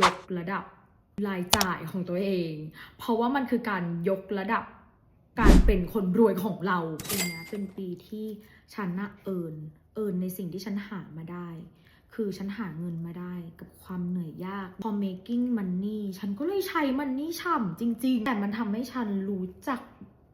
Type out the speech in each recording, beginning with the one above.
ยกระดับรายจ่ายของตัวเอง เพราะว่ามันคือการยกระดับการเป็นคนรวยของเราปีนี้เป็นปีที่ฉันน่ะเอิญเอิญในสิ่งที่ฉันหามาได้ คือฉันหาเงินมาได้กับความเหนื่อยยากพอ making money ฉันก็เลยใช้ money ฉ่ำจริง ๆ แต่มันทำให้ฉันรู้จัก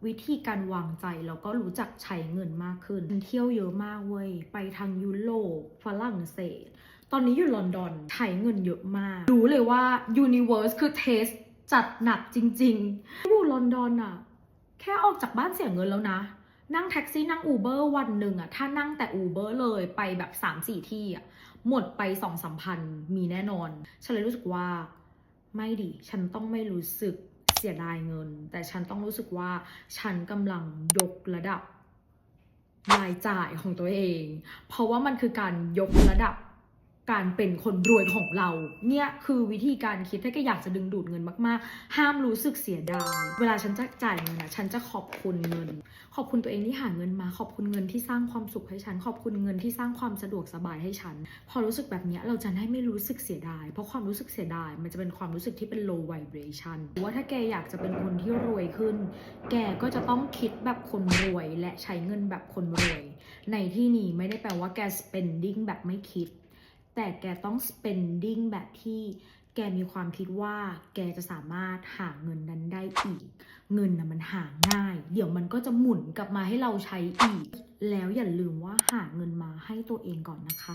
วิธีการวางใจแล้วก็รู้จักใช้เงินมากขึ้น เที่ยวเยอะมากเว้ย ไปทางยุโรปฝรั่งเศส ตอนนี้อยู่ลอนดอนใช้เงินเยอะมาก รู้เลยว่า universe คือเทสจัดหนักจริงๆอยู่ลอนดอนอะแค่ออกจากบ้านเสียเงินแล้วนะ นั่งแท็กซี่นั่งอูเบอร์วันหนึ่งอะถ้านั่งแต่อูเบอร์เลยไปแบบ3ามสี่ที่อะหมดไปสองสามพันมีแน่นอน ฉันเลยรู้สึกว่า ไม่ดิ ฉันต้องไม่รู้สึกเสียดายเงิน แต่ฉันต้องรู้สึกว่าฉันกำลังยกระดับรายจ่ายของตัวเอง เพราะว่ามันคือการยกระดับ การเป็นคนรวยของเรา เนี่ยคือวิธีการคิดถ้าแกอยากจะดึงดูดเงินมากๆ ห้ามรู้สึกเสียดายเวลาฉันจะจ่ายเงินอะฉันจะขอบคุณเงิน ขอบคุณตัวเองที่หาเงินมา ขอบคุณเงินที่สร้างความสุขให้ฉัน ขอบคุณเงินที่สร้างความสะดวกสบายให้ฉัน พอรู้สึกแบบนี้เราจะได้ไม่รู้สึกเสียดาย เพราะความรู้สึกเสียดาย มันจะเป็นความรู้สึกที่เป็น low vibration ว่าถ้าแกอยากจะเป็นคนที่รวยขึ้น แกก็จะต้องคิดแบบคนรวย และใช้เงินแบบคนรวย ในที่นี้ไม่ได้แปลว่าแก spending แบบไม่คิด แต่แกต้อง spending แบบที่แกมีความคิดว่าแกจะสามารถหาเงินนั้นได้อีก เงินนะมันหาง่าย เดี๋ยวมันก็จะหมุนกลับมาให้เราใช้อีก แล้วอย่าลืมว่าหาเงินมาให้ตัวเองก่อนนะคะ